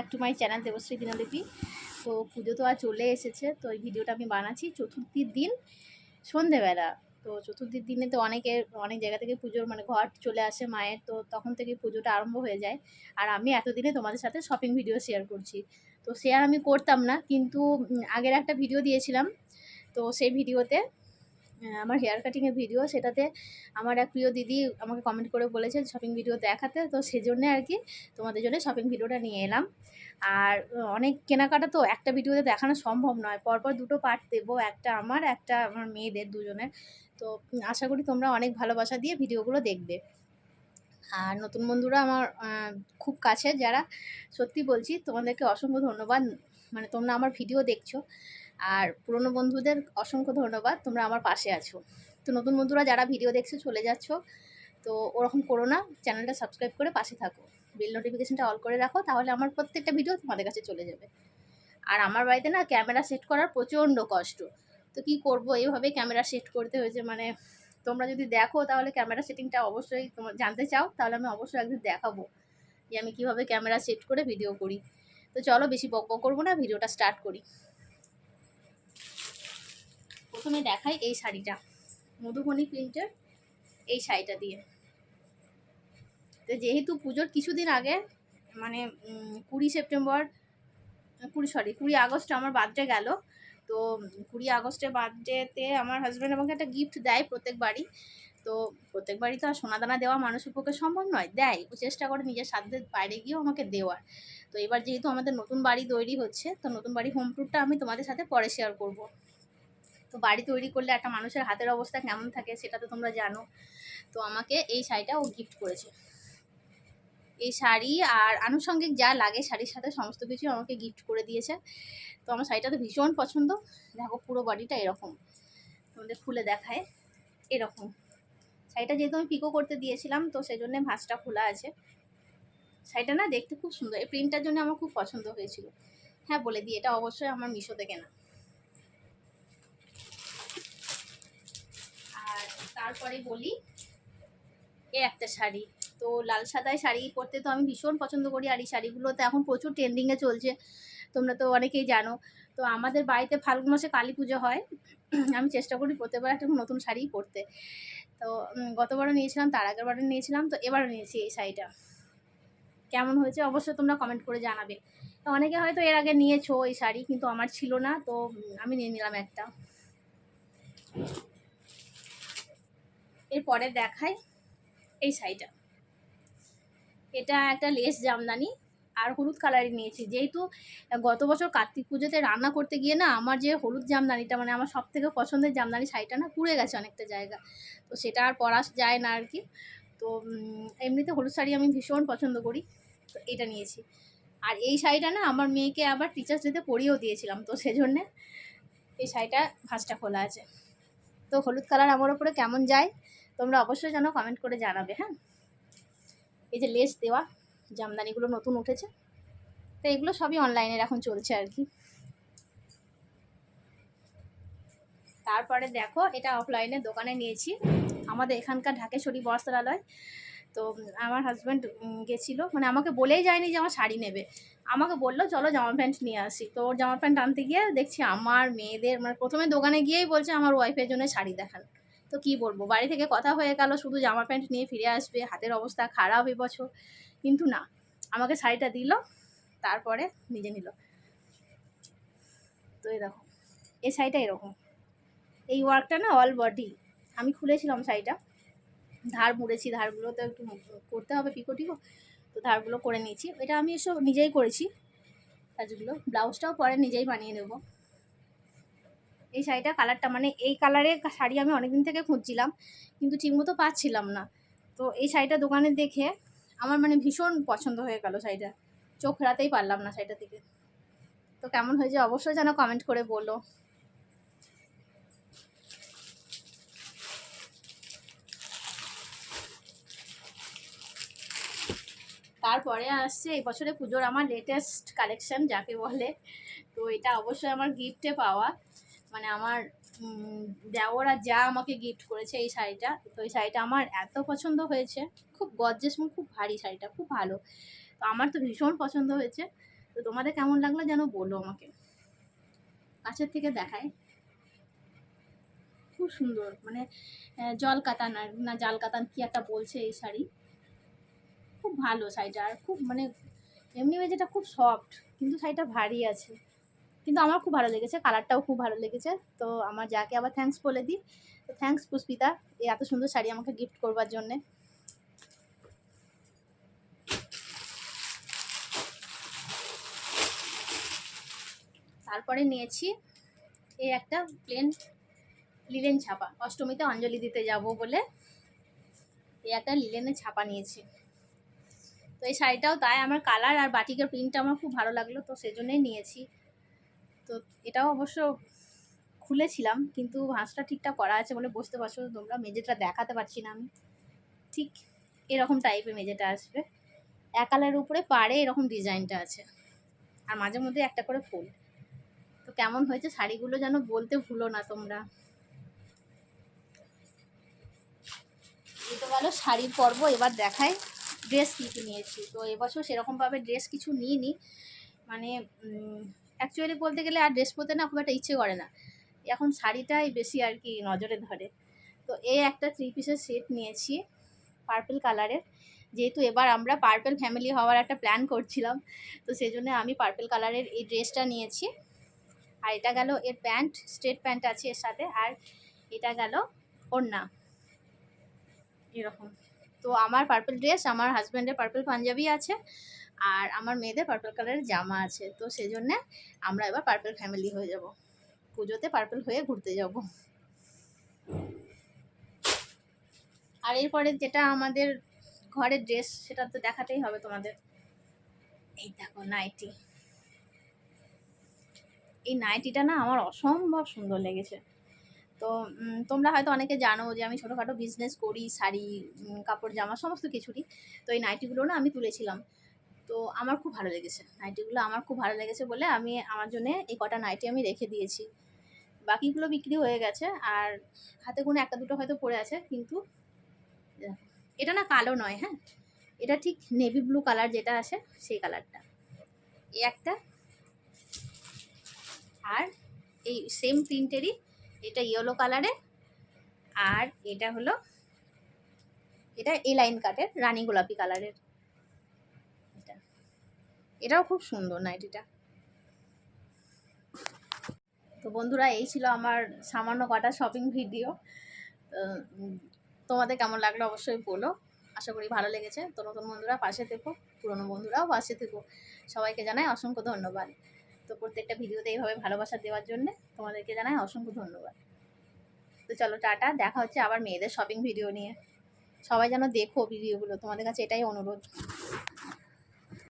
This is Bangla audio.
Back to my channel Debashree Dinlipi. তো পুজো তো আর চলে এসেছে, তো এই ভিডিওটা আমি বানাচ্ছি চতুর্থীর দিন সন্ধেবেলা। তো চতুর্থীর দিনে তো অনেকে, অনেক জায়গা থেকে পুজোর মানে ঘর চলে আসে মায়ের, তো তখন থেকে পুজোটা আরম্ভ হয়ে যায়। আর আমি এতদিনে তোমাদের সাথে শপিং ভিডিও শেয়ার করছি। তো শেয়ার আমি করতাম না, কিন্তু আগের একটা ভিডিও দিয়েছিলাম। তো সেই ভিডিওতে আমার হেয়ার কাটিংয়ের ভিডিও সেটাতে আমার এক প্রিয় দিদি আমাকে কমেন্ট করে বলেছে শপিং ভিডিও দেখাতে। তো সেজন্য আর কি তোমাদের জন্য শপিং ভিডিওটা নিয়ে এলাম। আর অনেক কেনাকাটা তো একটা ভিডিওতে দেখানো সম্ভব নয়। পরপর দুটো পার্ট দেবো, একটা আমার একটা আমার মেয়েদের দুজনের। তো আশা করি তোমরা অনেক ভালোবাসা দিয়ে ভিডিওগুলো দেখবে। আর নতুন বন্ধুরা আমার খুব কাছে যারা, সত্যি বলছি তোমাদেরকে অসংখ্য ধন্যবাদ। মানে তোমরা আমার ভিডিও দেখছ। আর পুরনো বন্ধুদের অসংখ্য ধন্যবাদ, তোমরা আমার পাশে আছো। তো নতুন বন্ধুরা যারা ভিডিও দেখছ, চলে যাচ্ছ, তো ওরকম করো না, চ্যানেলটা সাবস্ক্রাইব করে পাশে থাকো। বিল নোটিফিকেশানটা অল করে রাখো, তাহলে আমার প্রত্যেকটা ভিডিও তোমাদের কাছে চলে যাবে। আর আমার বাড়িতে না ক্যামেরা সেট করার প্রচণ্ড কষ্ট। তো কি করব এইভাবে ক্যামেরা সেট করতে হয়েছে মানে তোমরা যদি দেখো, তাহলে ক্যামেরা সেটিংটা অবশ্যই তোমার জানতে চাও, তাহলে আমি অবশ্যই একদিন দেখাবো যে আমি কীভাবে ক্যামেরা সেট করে ভিডিও করি। তো চলো বেশি বক বক করব না ভিডিওটা স্টার্ট করি। প্রথমে দেখাই এই শাড়িটা। মধুবনী প্রিন্টের এই শাড়িটা দিয়ে। তো যেহেতু পুজোর কিছুদিন আগে মানে কুড়ি সেপ্টেম্বর, কুড়ি সরি কুড়ি আগস্ট আমার বার্থডে গেল। তো কুড়ি আগস্টের বার্থডেতে আমার হাজব্যান্ড আমাকে একটা গিফট দেয় প্রত্যেকবারই। তো প্রত্যেকবারই তো আর সোনাদানা দেওয়া মানুষের পক্ষে সম্ভব নয়, দেয়। ও চেষ্টা করে নিজের সাধ্যের বাইরে গিয়েও আমাকে দেওয়ার। তো এবার যেহেতু আমাদের নতুন বাড়ি তৈরি হচ্ছে, তো নতুন বাড়ি হোম ট্যুরটা আমি তোমাদের সাথে পরে শেয়ার করব। তো বাড়ি তৈরি করলে একটা মানুষের হাতের অবস্থা কেমন থাকে সেটা তো তোমরা জানো। তো আমাকে এই শাড়িটা ও গিফট করেছে। এই শাড়ি আর আনুষঙ্গিক যা লাগে শাড়ির সাথে সমস্ত কিছু আমাকে গিফট করে দিয়েছে। তো আমার শাড়িটা তো ভীষণ পছন্দ। দেখো পুরো বডিটা এরকম। তোমাদের খুলে দেখায়। এরকম। শাড়িটা যেহেতু আমি পিকো করতে দিয়েছিলাম, তো সেই জন্য ভাঁজটা খোলা আছে। শাড়িটা না দেখতে খুব সুন্দর। এই প্রিন্টটার জন্য আমার খুব পছন্দ হয়েছিল। হ্যাঁ বলে দিই, এটা অবশ্যই আমার মিশোতে কেনা আর তারপরে বলি, এ একটা শাড়ি। তো লাল সাদায় শাড়ি পরতে তো আমি ভীষণ পছন্দ করি, আর এই শাড়িগুলো তো এখন প্রচুর ট্রেন্ডিংয়ে চলছে, তোমরা তো অনেকেই জানো। তো আমাদের বাড়িতে ফাল্গুন মাসে কালী পুজো হয়, আমি চেষ্টা করি প্রত্যেকবার একটা নতুন শাড়ি পরতে। তো গতবারও নিয়েছিলাম, তার আগের বারও নিয়েছিলাম, তো এবারও নিয়েছি এই শাড়িটা। কেমন হয়েছে অবশ্যই তোমরা কমেন্ট করে জানাবে। তো অনেকে হয়তো এর আগে নিয়েছো এই শাড়ি, কিন্তু আমার ছিল না, তো আমি নিয়ে নিলাম একটা। এরপরে দেখাই এই শাড়িটা। এটা একটা লেস জামদানি আর হলুদ কালারই নিয়েছি। যেহেতু গত বছর কার্তিক পুজোতে রান্না করতে গিয়ে না আমার যে হলুদ জামদানিটা মানে আমার সব থেকে পছন্দের জামদানি শাড়িটা না পুড়ে গেছে অনেকটা জায়গা। তো সেটা আর পরা যায় না আর কি তো এমনিতে হলুদ শাড়ি আমি ভীষণ পছন্দ করি। তো এটা নিয়েছি। আর এই শাড়িটা না আমার মেয়েকে আবার টিচার্স ডেতে পরিয়েও দিয়েছিলাম। তো সেজন্যে এই শাড়িটা ভাঁজটা খোলা আছে। তো হলুদ কালার আমার ওপরে কেমন যায় তোমরা অবশ্যই যেন কমেন্ট করে জানাবে হ্যাঁ? এই যে লেস দেওয়া, জামদানিগুলো নতুন উঠেছে। তো এগুলো সবই অনলাইনের এখন চলছে আর কি। তারপরে দেখো, এটা অফলাইনে দোকানে নিয়েছি। আমাদের এখানকার ঢাকেশ্বরী বস্ত্রালয়। তো আমার হাজব্যান্ড গেছিল। মানে আমাকে বলেই যায়নি যে আমার শাড়ি নেবে। আমাকে বলল, চলো জামা প্যান্ট নিয়ে আসি। তো ওর জামা প্যান্ট আনতে গিয়ে দেখছি আমার মেয়েদের মানে প্রথমে দোকানে গিয়েই বলছে, আমার ওয়াইফের জন্য শাড়ি দেখান। তো কি বলব? বাড়ি থেকে কথা হয়ে গেল, শুধু জামা প্যান্ট নিয়ে ফিরে আসবে, হাতের অবস্থা খারাপ এবছর কিন্তু না, আমাকে শাড়িটা দিল, তারপরে নিজে নিল। তো এই দেখো এই শাড়িটা এরকম। এই ওয়ার্কটা না অল বডি আমি খুলেছিলাম শাড়িটা। ধার মুড়েছি, ধারগুলো তো একটু করতে হবে পিকো টিকো, তো ধারগুলো করে নিয়েছি। এটা আমি এসব নিজেই করেছি। কাজগুলো ব্লাউজটাও পরে নিজেই বানিয়ে নেব। এই শাড়িটা কালারটা মানে এই কালারের শাড়ি আমি অনেকদিন থেকে খুঁজছিলাম, কিন্তু ঠিকমতো পাচ্ছিলাম না। তো এই শাড়িটা দোকানে দেখে আমার মানে ভীষণ পছন্দ হয়ে গেল শাড়িটা। চোখ ফেরাতেই পারলাম না শাড়িটা থেকে তো কেমন হয়েছে অবশ্যই যেন কমেন্ট করে বলো। তারপরে আসছে এই বছরে পুজোর আমার লেটেস্ট কালেকশন যাকে বলে, তো এটা অবশ্যই আমার গিফটে পাওয়া। মানে আমার দেওরা যা আমাকে গিফট করেছে এই শাড়িটা, তো এই শাড়িটা আমার এত পছন্দ হয়েছে। খুব গর্জেস এবং খুব ভারী শাড়িটা, খুব ভালো। তো আমার তো ভীষণ পছন্দ হয়েছে। তো তোমাদের কেমন লাগল যেন বলো আমাকে। কাছের থেকে দেখায়। খুব সুন্দর মানে জল কাতান আর না, জাল কাতান কী একটা বলছে এই শাড়ি। খুব ভালো শাড়িটা আর খুব মানে এমনি যেটা খুব সফট কিন্তু শাড়িটা ভারী আছে। কিন্তু আমার খুব ভালো লেগেছে কালারটাও খুব ভালো লেগেছে। তো আমার যাকে আবার থ্যাঙ্কস বলে দিই। তো থ্যাঙ্কস পুষ্পিতা এই এত সুন্দর শাড়ি আমাকে গিফট করবার জন্যে। তারপরে নিয়েছি এই একটা প্লেন লিলেন ছাপা। অষ্টমীতে অঞ্জলি দিতে যাব বলে এই একটা লিলেনের ছাপা নিয়েছি। তো এই শাড়িটাও তাই, আমার কালার আর বাটিকের প্রিন্টটা আমার খুব ভালো লাগল, তো সেজন্যই নিয়েছি। তো এটাও অবশ্য খুলেছিলাম, কিন্তু ভাঁজটা ঠিকঠাক করা আছে বলে বুঝতে পারছ, তোমরা মেঝেটা দেখাতে পারছি না আমি। ঠিক এরকম টাইপের মেঝেটা আসবে। একালের উপরে পাড়ে এরকম ডিজাইনটা আছে। আর মাঝে মধ্যে একটা করে ফুল। তো কেমন হয়েছে শাড়িগুলো যেন বলতে ভুলো না তোমরা। গেল শাড়ির পর্ব, এবার দেখাই ড্রেস কী নিয়েছি। তো এবছর সেরকমভাবে ড্রেস কিছু নিইনি। মানে অ্যাকচুয়ালি বলতে গেলে আর ড্রেস পরতে না খুব একটা ইচ্ছে করে না। এখন শাড়িটাই বেশি আর কি নজরে ধরে। তো এই একটা থ্রি পিসের সেট নিয়েছি পার্পল কালারের যেহেতু এবার আমরা পার্পল ফ্যামিলি হওয়ার একটা প্ল্যান করছিলাম, তো সেই জন্য আমি পার্পল কালারের এই ড্রেসটা নিয়েছি। আর এটা গেল এর প্যান্ট স্ট্রেট প্যান্ট আছে এর সাথে। আর এটা গেল ওড়না। এরকম। তো আমার পার্পল ড্রেস আমার হাজব্যান্ডের পার্পল পাঞ্জাবি আছে। আর আমার মেয়েদের পার্পল কালারের জামা আছে, তো সেই জন্যে আমরা এবার পার্পল ফ্যামিলি হয়ে যাব। পুজোতে পার্পল হয়ে ঘুরতে যাব। আর এরপরে যেটা আমাদের ঘরের ড্রেস সেটা তো দেখাতেই হবে তোমাদের। এই দেখো নাইটি এই নাইটিটা না আমার অসম্ভব সুন্দর লেগেছে। তো তোমরা হয়তো অনেকে জানো যে আমি ছোটোখাটো বিজনেস করি, শাড়ি কাপড়, জামা, সমস্ত কিছুরই। তো এই নাইটিগুলো না আমি তুলেছিলাম। তো আমার খুব ভালো লেগেছে। নাইটিগুলো আমার খুব ভালো লেগেছে বলে আমি আমার জন্য এই কটা নাইটি আমি রেখে দিয়েছি। বাকিগুলো বিক্রি হয়ে গেছে আর হাতে কোনো একটা দুটো হয়তো পড়ে আছে কিন্তু এটা না কালো নয় হ্যাঁ? এটা ঠিক নেভি ব্লু কালার যেটা আছে সেই কালারটা এই একটা আর এই সেম প্রিন্টেরই এটা ইয়েলো কালারের আর এটা হলো এটা এ লাইন কাটের রানী গোলাপি কালারের এটাও খুব সুন্দর নাইটিটা। তো বন্ধুরা, এই ছিল আমার সামান্য কটা শপিং ভিডিও তোমাদের কেমন লাগল অবশ্যই বলো। আশা করি ভালো লেগেছে। তো নতুন বন্ধুরা, পাশে থেকো। পুরনো বন্ধুরাও পাশে থেকো। সবাইকে জানাই অসংখ্য ধন্যবাদ। তো প্রত্যেকটা ভিডিওতে এইভাবে ভালোবাসা দেওয়ার জন্য তোমাদেরকে জানাই অসংখ্য ধন্যবাদ। তো চলো, টাটা। দেখা হচ্ছে আবার মেয়েদের শপিং ভিডিও নিয়ে। সবাই যেন দেখো ভিডিওগুলো তোমাদের কাছে এটাই অনুরোধ।